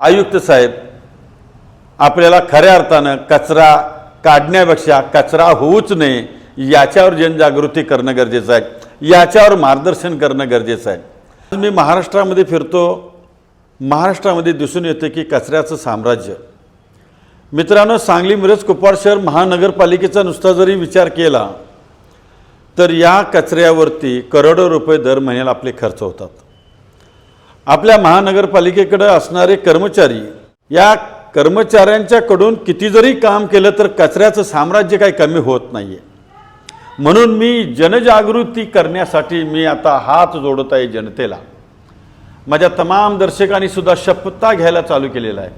आयुक्त साहेब आपल्याला खऱ्या अर्थानं कचरा काढण्यापेक्षा कचरा होऊच नये याच्यावर जनजागृती करणं गरजेचं आहे. याच्यावर मार्गदर्शन करणं गरजेचं आहे. मी महाराष्ट्रामध्ये फिरतो. महाराष्ट्रामध्ये दिसून येतं की कचऱ्याचं साम्राज्य. मित्रांनो सांगली मिरज कुपवाड शहर महानगरपालिकेचा नुसता जरी विचार केला तर या कचऱ्यावरती करोडो रुपये दर महिन्याला आपले खर्च होतात. आपल्या महानगरपालिकेकडं असणारे कर्मचारी या कर्मचाऱ्यांच्याकडून किती जरी काम केलं तर कचऱ्याचं साम्राज्य काही कमी होत नाही आहे म्हणून मी जनजागृती करण्यासाठी मी आता हात जोडत आहे जनतेला. माझ्या तमाम दर्शकांनी सुद्धा शपथा घ्यायला चालू केलेला आहे.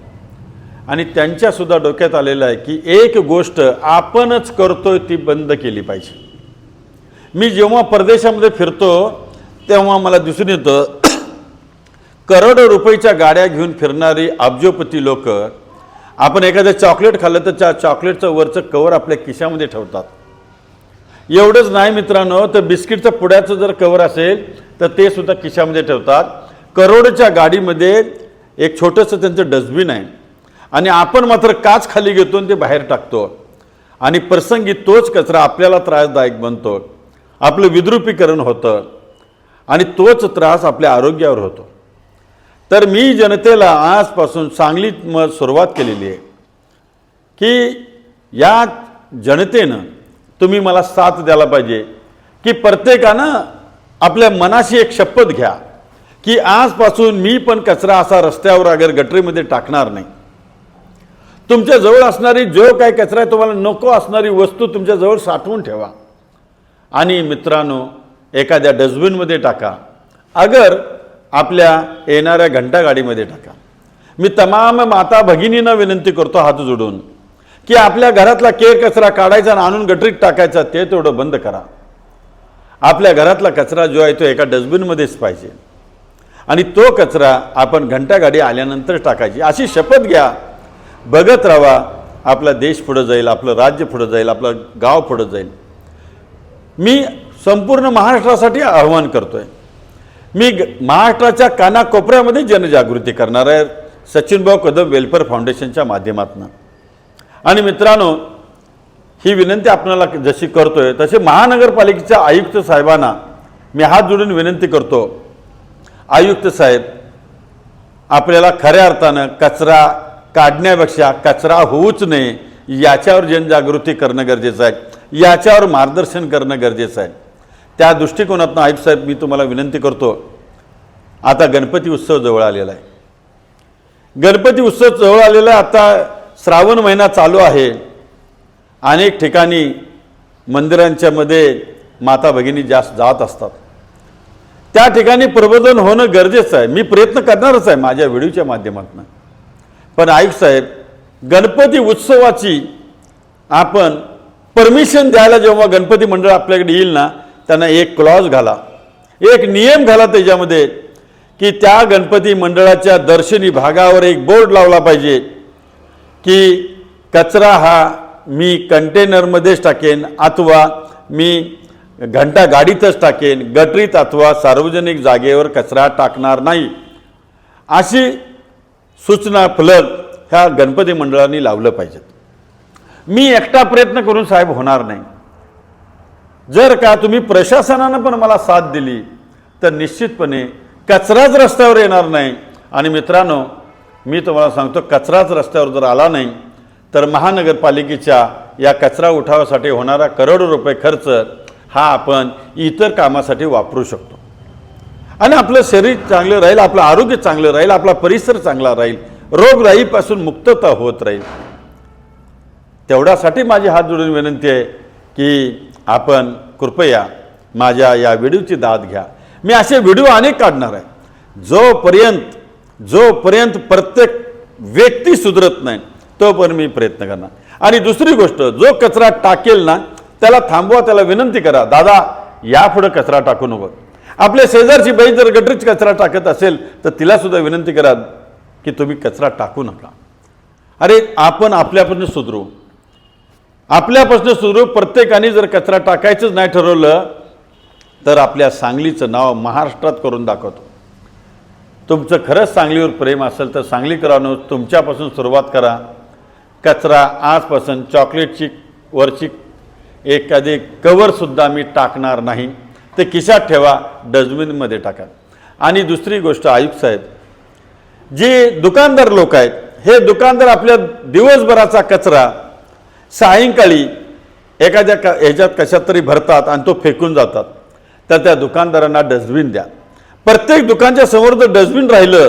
आणि त्यांच्यासुद्धा डोक्यात आलेलं आहे की एक गोष्ट आपणच करतोय ती बंद केली पाहिजे. मी जेव्हा परदेशामध्ये फिरतो तेव्हा मला दिसून येतं करोडो रुपयाच्या गाड्या घेऊन फिरणारी अब्जोपती लोक आपण एखादं चॉकलेट खाल्लं तर त्या चॉकलेटचं वरचं कवर आपल्या खिशामध्ये ठेवतात. एवढंच नाही मित्रांनो तर बिस्किटचं पुड्याचं जर कवर असेल तर ते सुद्धा खिशामध्ये ठेवतात. करोडच्या गाडीमध्ये एक छोटंसं त्यांचं डस्टबिन आहे. आणि आपण मात्र काच खाली घेतो आणि ते बाहेर टाकतो. आणि प्रसंगी तोच कचरा आपल्याला त्रासदायक बनतो. आपलं विद्रुपीकरण होतं. आणि तोच त्रास आपल्या आरोग्यावर होतो. तर मी जनतेला आजपासून सांगलीत मग सुरुवात केलेली आहे की या जनतेनं तुम्ही मला साथ द्यायला पाहिजे की प्रत्येकानं आपल्या मनाशी एक शपथ घ्या की आजपासून मी पण कचरा असा रस्त्यावर अगर गटरीमध्ये टाकणार नाही. तुमच्या जवळ असणारी जो काय कचरा आहे तुम्हाला नको असणारी वस्तू तुमच्याजवळ साठवून ठेवा. आणि मित्रांनो एखाद्या डस्टबिनमध्ये टाका. अगर आपल्या येणाऱ्या घंटागाडीमध्ये टाका. मी तमाम माता भगिनींना विनंती करतो हात जोडून की आपल्या घरातला केर कचरा काढायचा आणि आणून गटरीत टाकायचा ते तेवढं बंद करा. आपल्या घरातला कचरा जो आहे तो एका डस्टबिनमध्येच पाहिजे. आणि तो कचरा आपण घंटागाडी आल्यानंतर टाकायची. अशी शपथ घ्या. बघत राहा आपला देश पुढं जाईल आपलं राज्य पुढं जाईल आपलं गाव पुढं जाईल. मी संपूर्ण महाराष्ट्रासाठी आव्हान आहे मी ग- महाराष्ट्राच्या कानाकोपऱ्यामध्ये जनजागृती करणार आहे. सचिनभाऊ कदम वेलफेअर फाउंडेशनच्या माध्यमातून. आणि मित्रांनो ही विनंती आपल्याला जशी करतोय तसे महानगरपालिकेच्या आयुक्त साहेबांना मी हात जोडून विनंती करतो. आयुक्त साहेब आपल्याला खऱ्या अर्थानं कचरा काढण्यापेक्षा कचरा होऊच नये याच्यावर जनजागृती करणं गरजेचं आहे. याच्यावर मार्गदर्शन करणं गरजेचं आहे. त्या दृष्टिकोनातून आईबसाहेब साहेब मी तुम्हाला विनंती करतो आता गणपती उत्सव जवळ आलेला आहे. गणपती उत्सव जवळ आलेला आता श्रावण महिना चालू आहे. अनेक ठिकाणी मंदिरांच्या मध्ये माता भगिनी जास्त जात असतात. त्या ठिकाणी प्रबोधन होणं गरजेचं आहे. मी प्रयत्न करणारच आहे माझ्या व्हिडिओच्या माध्यमातून. पण आयुक्त साहेब गणपती उत्सवाची आपण परमिशन द्यायला जेव्हा गणपती मंडळ आपल्याकडे येईल ना त्यांना एक क्लॉज घाला. एक नियम घाला त्याच्यामध्ये की त्या गणपती मंडळाच्या दर्शनी भागावर एक बोर्ड लावला पाहिजे की कचरा हा मी कंटेनरमध्येच टाकेन अथवा मी घंटा गाडीतच टाकेन गटरीत अथवा सार्वजनिक जागेवर कचरा टाकणार नाही. अशी सूचना फलक ह्या गणपती मंडळांनी लावलं पाहिजेत. मी एकटा प्रयत्न करून साहेब होणार नाही. जर का तुम्ही प्रशासनानं पण मला साथ दिली तर निश्चितपणे कचराच रस्त्यावर येणार नाही. आणि मित्रांनो मी तुम्हाला सांगतो कचराच रस्त्यावर जर आला नाही तर महानगरपालिकेच्या या कचरा उठावासाठी होणारा करोडो रुपये खर्च हा आपण इतर कामासाठी वापरू शकतो. आणि आपलं शरीर चांगलं राहील आपलं आरोग्य चांगलं राहील आपला परिसर चांगला राहील रोगराईपासून मुक्तता होत राहील. तेवढ्यासाठी माझी हात जोडून विनंती आहे की आपण कृपया माझ्या या व्हिडिओची दाद घ्या. मी असे व्हिडिओ अनेक काढणार आहे. जोपर्यंत जोपर्यंत प्रत्येक व्यक्ती सुधरत नाही तोपर्यंत मी प्रयत्न करणार. आणि दुसरी गोष्ट जो कचरा टाकेल ना त्याला थांबवा त्याला विनंती करा दादा यापुढं कचरा टाकू नको. आपल्या शेजारची बाई जर गटरीच कचरा टाकत असेल तर तिला सुद्धा विनंती करा की तुम्ही कचरा टाकू नका. अरे आपण आपल्यापासून सुधरू. आपल्यापासून सुरू प्रत्येकाने जर कचरा टाकायचंच नाही ठरवलं तर आपल्या सांगलीचं नाव महाराष्ट्रात करून दाखवतो. तुमचं खरंच सांगलीवर प्रेम असेल तर सांगलीकरांनो तुमच्यापासून सुरुवात करा. कचरा आजपासून चॉकलेटची वरची एखादी कवरसुद्धा मी टाकणार नाही. ते खिशात ठेवा डस्टबिनमध्ये टाका. आणि दुसरी गोष्ट आयुक्त साहेब जे दुकानदार लोक आहेत हे दुकानदार आपल्या दिवसभराचा कचरा सायंकाळी एखाद्या क ह्याच्यात कशात तरी भरतात आणि तो फेकून जातात. तर त्या दुकानदारांना डस्टबिन द्या. प्रत्येक दुकानच्या समोर जर डस्टबिन राहिलं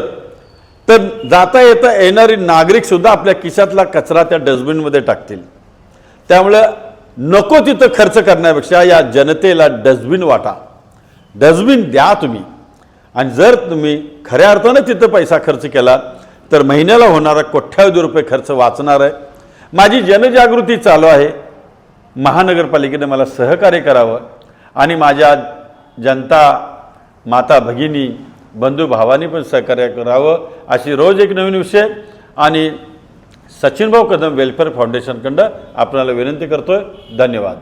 तर जाता येता येणारी नागरिकसुद्धा आपल्या खिशातला कचरा त्या डस्टबिनमध्ये टाकतील. त्यामुळं नको तिथं खर्च करण्यापेक्षा या जनतेला डस्टबिन वाटा. डस्टबिन द्या तुम्ही. आणि जर तुम्ही खऱ्या अर्थानं तिथं पैसा खर्च केला तर महिन्याला होणारा कोट्यावधी रुपये खर्च वाचणार आहे. माझी जनजागृती चालू आहे. महानगरपालिकेनं मला सहकार्य करावं आणि माझ्या जनता माता भगिनी बंधू भावानी पण सहकार्य करावं अशी रोज एक नवीन विषय आणि सचिनभाऊ कदम वेलफेअर फाउंडेशनकडं आपल्याला विनंती करतोय. धन्यवाद.